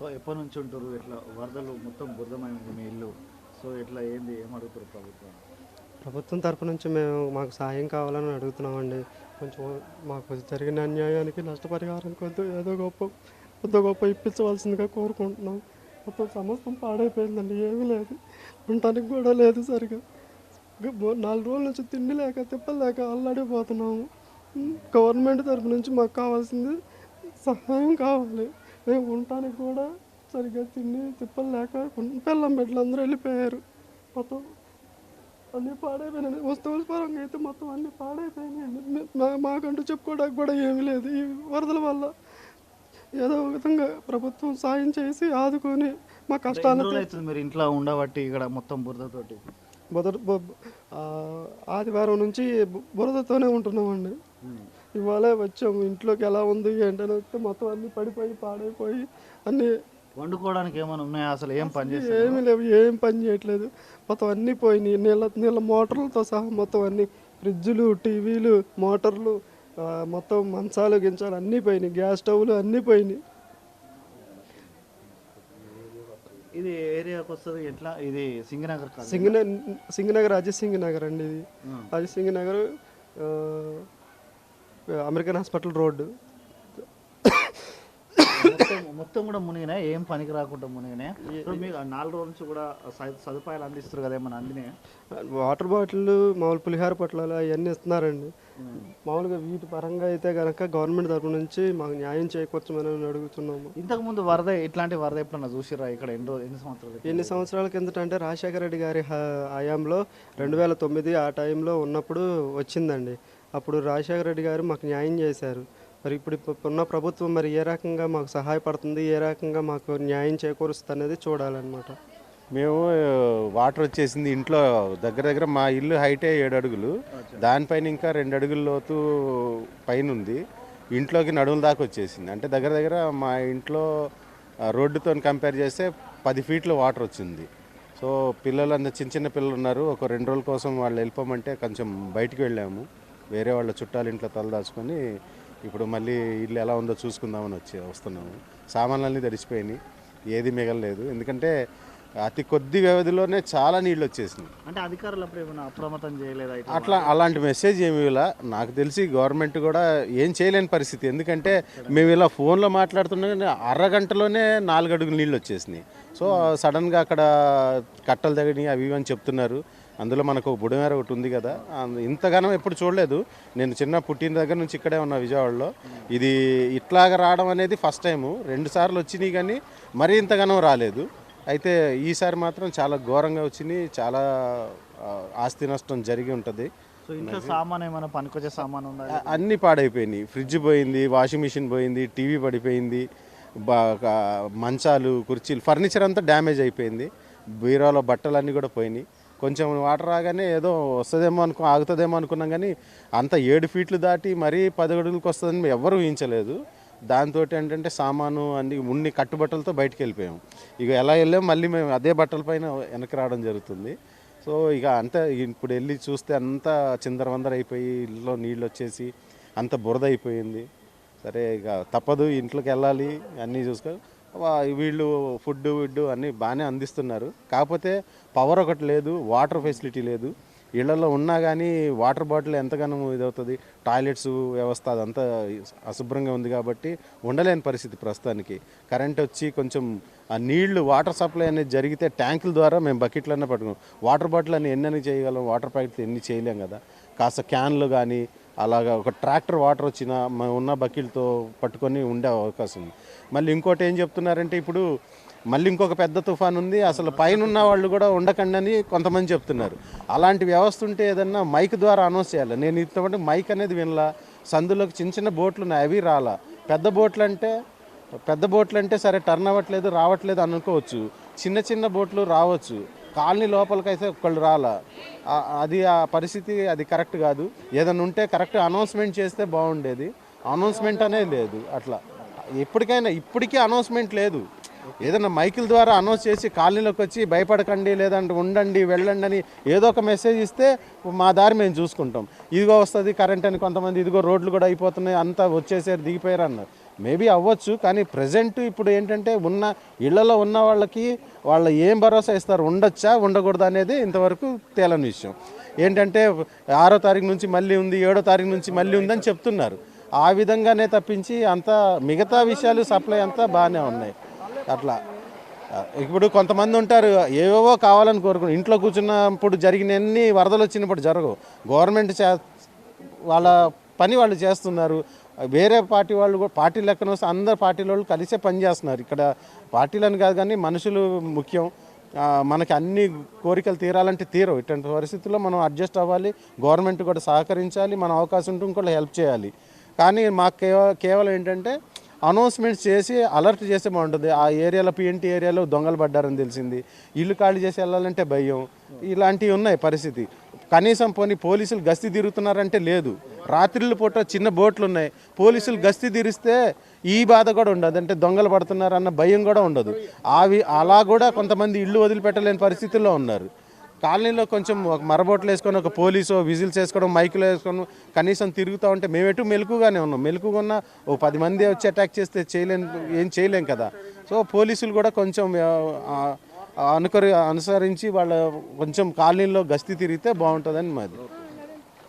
So ఎప్పటి నుంచి ఉంటారు? ఇట్లా వరదలు మొత్తం బురదమైంది మీ ఇల్లు. సో ఇట్లా ఏంది? ఏమడుగుతారు ప్రభుత్వం? ప్రభుత్వం తరపు నుంచి మేము మాకు సాయం కావాలని అడుగుతున్నామండి. కొంచెం మాకు జరిగిన అన్యాయానికి నష్టపరిహారం కొద్ది ఏదో గొప్ప కొద్ది గొప్ప ఇప్పించవలసిందిగా కోరుకుంటున్నాం. మొత్తం సమస్తం పాడైపోయిందండి. ఏమీ లేదు. ఉండటానికి కూడా లేదు సరిగా. నాలుగు రోజుల నుంచి తిండి లేక తిప్పలేక అల్లాడిపోతున్నాము. గవర్నమెంట్ తరపు నుంచి మాకు కావాల్సింది సహాయం కావాలి. మేము ఉండటానికి కూడా సరిగ్గా తిండి తిప్పలు లేక పిల్లం బిడ్డలు అందరూ వెళ్ళిపోయారు. మొత్తం అన్నీ పాడైపోయినాయి. వస్తువుల పరంగా అయితే మొత్తం అన్నీ పాడైపోయినాయండి మాకంటూ చెప్పుకోవడానికి కూడా ఏమీ లేదు. ఈ వరదల వల్ల ఏదో ఒక విధంగా ప్రభుత్వం సాయం చేసి ఆదుకొని మా కష్టాన్ని అవుతుంది మీరు ఇంట్లో ఉండబట్టి ఇక్కడ మొత్తం బురదతోటి? మొదటి బొ- ఆ, ఆదివారం నుంచి బురదతోనే ఉంటున్నామండి. ఇవాళ వచ్చాము. ఇంట్లోకి ఎలా ఉంది ఏంటని వస్తే మొత్తం అన్నీ పడిపోయి పాడైపోయి అన్నీ వండుకోవడానికి ఏమైనా ఉన్నాయా? అసలు ఏం పని చేస్తారు ఏమీ లేవు. ఏం పని చేయట్లేదు. మొత్తం అన్నీ పోయినాయి. నీళ్ళ నీళ్ళ మోటార్లతో సహా మొత్తం అన్ని ఫ్రిడ్జులు టీవీలు మోటార్లు మొత్తం మంచాలు గించాలు అన్నీ పోయినాయి. గ్యాస్ స్టవ్లు అన్నీ పోయినాయి. ఇది ఏరియాకి వస్తుంది ఎట్లా? ఇది సింగనగర్ సింగనగర్ అజయ్ సింగ్ నగర్ అండి ఇది. Ajay Singh Nagar American hospital road. మొత్తం కూడా మునిగినా ఏం పనికి రాకుండా మునిగినా ఇప్పుడు మీకు నాలుగు రోజుల నుంచి కూడా సదుపాయాలు అందిస్తారు కదా ఏమన్నా అందినాయి? వాటర్ బాటిల్ మామూలు పులిహార పొట్లాలు అవన్నీ ఇస్తున్నారండి. మామూలుగా వీటి పరంగా అయితే కనుక గవర్నమెంట్ తరపు నుంచి మాకు న్యాయం చేకూర్చమని అడుగుతున్నాము. ఇంతకు ముందు వరద ఇట్లాంటి వరద ఎప్పుడన్నా చూసిరా ఇక్కడ ఎన్ని రోజు ఎన్ని సంవత్సరాలు ఎన్ని సంవత్సరాల కిందట అంటే రాజశేఖర రెడ్డి గారి హయాంలో రెండు వేల తొమ్మిది ఆ టైంలో ఉన్నప్పుడు వచ్చిందండి. అప్పుడు రాజశేఖర రెడ్డి గారు మాకు న్యాయం చేశారు. మరి ఇప్పుడు ఉన్న ప్రభుత్వం మరి ఏ రకంగా మాకు సహాయపడుతుంది ఏ రకంగా మాకు న్యాయం చేకూరుస్తుంది అనేది చూడాలన్నమాట. మేము వాటర్ వచ్చేసింది ఇంట్లో దగ్గర దగ్గర మా ఇల్లు హైటే ఏడు అడుగులు. దానిపైన ఇంకా రెండు అడుగుల లోతు పైన ఉంది ఇంట్లోకి నడుముల దాకా వచ్చేసింది. అంటే దగ్గర దగ్గర మా ఇంట్లో రోడ్డుతో కంపేర్ చేస్తే పది ఫీట్ల వాటర్ వచ్చింది. సో పిల్లలు అంత చిన్న చిన్న పిల్లలు ఉన్నారు ఒక రెండు రోజుల కోసం వాళ్ళు వెళ్ళిపోమంటే కొంచెం బయటికి వెళ్ళాము. వేరే వాళ్ళ చుట్టాల ఇంట్లో తలదాచుకొని ఇప్పుడు మళ్ళీ ఇల్లు ఎలా ఉందో చూసుకుందామని వచ్చి వస్తున్నాము. సామాన్లన్నీ తడిసిపోయినాయి ఏది మిగలలేదు. ఎందుకంటే అతి కొద్ది వ్యవధిలోనే చాలా నీళ్ళు వచ్చేసినాయి. అంటే అధికారులు అప్రమత్తం చేయలేదా అట్లా అలాంటి మెసేజ్ ఏమి ఇలా నాకు తెలిసి గవర్నమెంట్ కూడా ఏం చేయలేని పరిస్థితి. ఎందుకంటే మేము ఇలా ఫోన్లో మాట్లాడుతున్నా అరగంటలోనే నాలుగు అడుగులు నీళ్ళు వచ్చేసినాయి. సో సడన్గా అక్కడ కట్టలు తగినాయి అవి ఇవి అని చెప్తున్నారు. అందులో మనకు ఒక బుడమేర ఒకటి ఉంది కదా ఇంతగానం ఎప్పుడు చూడలేదు. నేను చిన్న పుట్టిన దగ్గర నుంచి ఇక్కడే ఉన్నా విజయవాడలో. ఇది ఇట్లాగా రావడం అనేది ఫస్ట్ టైము. రెండు సార్లు వచ్చినాయి కానీ మరీ ఇంతగానం రాలేదు. అయితే ఈసారి మాత్రం చాలా ఘోరంగా వచ్చినాయి. చాలా ఆస్తి నష్టం జరిగి ఉంటుంది. అన్నీ పాడైపోయినాయి. ఫ్రిడ్జ్ పోయింది వాషింగ్ మిషన్ పోయింది టీవీ పడిపోయింది. మంచాలు కుర్చీలు ఫర్నిచర్ అంతా డ్యామేజ్ అయిపోయింది. బీరాలో బట్టలు అన్నీ కూడా పోయినాయి. కొంచెం వాటర్ రాగానే ఏదో వస్తుందేమో అనుకో ఆగుతుందేమో అనుకున్నాం కానీ అంత ఏడు ఫీట్లు దాటి మరీ పది అడుగులకు వస్తుందని మేము ఊహించలేదు. దాంతో ఏంటంటే సామాను అన్ని ఉన్ని కట్టుబట్టలతో బయటికి వెళ్ళిపోయాం. ఇక ఎలా వెళ్ళాం? మళ్ళీ మేము అదే బట్టల పైన వెనక్కి రావడం జరుగుతుంది. సో ఇక అంతా ఇప్పుడు వెళ్ళి చూస్తే అంతా చిందరవందర అయిపోయి ఇల్లులో నీళ్ళు వచ్చేసి అంత బురద అయిపోయింది. సరే ఇక తప్పదు ఇంట్లోకి వెళ్ళాలి అన్నీ చూసుకో. వీళ్ళు ఫుడ్ విడ్ అన్నీ బాగానే అందిస్తున్నారు. కాకపోతే పవర్ ఒకటి లేదు వాటర్ ఫెసిలిటీ లేదు. ఇళ్ళలో ఉన్నా కానీ వాటర్ బాటిల్ ఎంతగానో ఇదవుతుంది. టాయిలెట్స్ వ్యవస్థ అదంతా అశుభ్రంగా ఉంది కాబట్టి ఉండలేని పరిస్థితి ప్రస్తుతానికి. కరెంట్ వచ్చి కొంచెం ఆ నీళ్ళు వాటర్ సప్లై అనేది జరిగితే ట్యాంకుల ద్వారా మేము బకెట్లన్నా పట్టుకున్నాం. వాటర్ బాటిల్ అని ఎన్ని చేయగలం? వాటర్ ప్యాకెట్లు ఎన్ని చేయలేం కదా. కాస్త క్యాన్లు కానీ అలాగా ఒక ట్రాక్టర్ వాటర్ వచ్చిన ఉన్న బకెట్తో పట్టుకొని ఉండే అవకాశం ఉంది. మళ్ళీ ఇంకోటి ఏం చెప్తున్నారంటే ఇప్పుడు మళ్ళీ ఇంకొక పెద్ద తుఫాన్ ఉంది అసలు పైన ఉన్న వాళ్ళు కూడా ఉండకండి అని కొంతమంది చెప్తున్నారు. అలాంటి వ్యవస్థ ఉంటే ఏదన్నా మైక్ ద్వారా అనౌన్స్ చేయాలి? నేను ఇంతమంటే మైక్ అనేది వినలా. సందులోకి చిన్న చిన్న బోట్లు ఉన్నాయి అవి రాలా. పెద్ద బోట్లు అంటే పెద్ద బోట్లు అంటే సరే టర్న్ అవ్వట్లేదు రావట్లేదు అనుకోవచ్చు. చిన్న చిన్న బోట్లు రావచ్చు. కాలనీ లోపలికైతే ఒక్కళ్ళు రాలా. అది ఆ పరిస్థితి అది కరెక్ట్ కాదు. ఏదైనా ఉంటే కరెక్ట్ అనౌన్స్మెంట్ చేస్తే బాగుండేది. అనౌన్స్మెంట్ అనేది లేదు అట్లా. ఎప్పటికైనా ఇప్పటికీ అనౌన్స్మెంట్ లేదు. ఏదైనా మైకిల్ ద్వారా అనౌన్స్ చేసి కాలనీలోకి వచ్చి భయపడకండి లేదంటే ఉండండి వెళ్ళండి అని ఏదో ఒక మెసేజ్ ఇస్తే మా దారి మేము చూసుకుంటాం. ఇదిగో వస్తుంది కరెంట్ అని కొంతమంది ఇదిగో రోడ్లు కూడా అయిపోతున్నాయి అంతా వచ్చేసారు దిగిపోయారు అన్నారు మేబీ అవ్వచ్చు కానీ ప్రజెంట్ ఇప్పుడు ఏంటంటే ఉన్న ఇళ్ళలో ఉన్న వాళ్ళకి వాళ్ళు ఏం భరోసా ఇస్తారు ఉండొచ్చా ఉండకూడదా అనేది ఇంతవరకు తేలని విషయం. ఏంటంటే ఆరో తారీఖు నుంచి మళ్ళీ ఉంది ఏడో తారీఖు నుంచి మళ్ళీ ఉందని చెప్తున్నారు. ఆ విధంగానే తప్పించి అంతా మిగతా విషయాలు సప్లై అంతా బాగానే ఉన్నాయి. అట్లా. ఇప్పుడు కొంతమంది ఉంటారు ఏవేవో కావాలని కోరుకుని ఇంట్లో కూర్చున్నప్పుడు జరిగినన్ని వరదలు వచ్చినప్పుడు జరగవు. గవర్నమెంట్ చే వాళ్ళ పని వాళ్ళు చేస్తున్నారు. వేరే పార్టీ వాళ్ళు కూడా పార్టీ లెక్కన వస్తే అందరు పార్టీల వాళ్ళు కలిసే పని చేస్తున్నారు. ఇక్కడ పార్టీలను కాదు కానీ మనుషులు ముఖ్యం. మనకి అన్ని కోరికలు తీరాలంటే తీరవు. ఇటువంటి పరిస్థితుల్లో మనం అడ్జస్ట్ అవ్వాలి గవర్నమెంట్ కూడా సహకరించాలి మన అవకాశం ఉంటే ఇంకోటి హెల్ప్ చేయాలి. కానీ మాకు కేవలం ఏంటంటే అనౌన్స్మెంట్స్ చేసి అలర్ట్ చేస్తే బాగుంటుంది. ఆ ఏరియాలో పిఎన్టీ ఏరియాలో దొంగలు పడ్డారని తెలిసింది. ఇల్లు ఖాళీ చేసి వెళ్ళాలంటే భయం. ఇలాంటివి ఉన్నాయి పరిస్థితి. కనీసం పోనీ పోలీసులు గస్తీ తిరుగుతున్నారంటే లేదు. రాత్రిళ్ళు పూట చిన్న బోట్లు ఉన్నాయి పోలీసులు గస్తీ తిరిస్తే ఈ బాధ కూడా ఉండదు. అంటే దొంగలు పడుతున్నారన్న భయం కూడా ఉండదు. అవి అలా కూడా కొంతమంది ఇల్లు వదిలిపెట్టలేని పరిస్థితుల్లో ఉన్నారు. కాలనీలో కొంచెం ఒక మరబోట్లు వేసుకొని ఒక పోలీసు విజిల్స్ వేసుకోవడం మైకులు వేసుకొని కనీసం తిరుగుతూ ఉంటే మేము ఎటు మెలకుగానే ఉన్నాం. మెలకుగా ఉన్న ఓ పది మంది వచ్చి అటాక్ చేస్తే చేయలేం ఏం చేయలేం కదా. సో పోలీసులు కూడా కొంచెం అనుకరి అనుసరించి వాళ్ళ కొంచెం కాలనీలో గస్తీ తిరిగితే బాగుంటుందని మాది.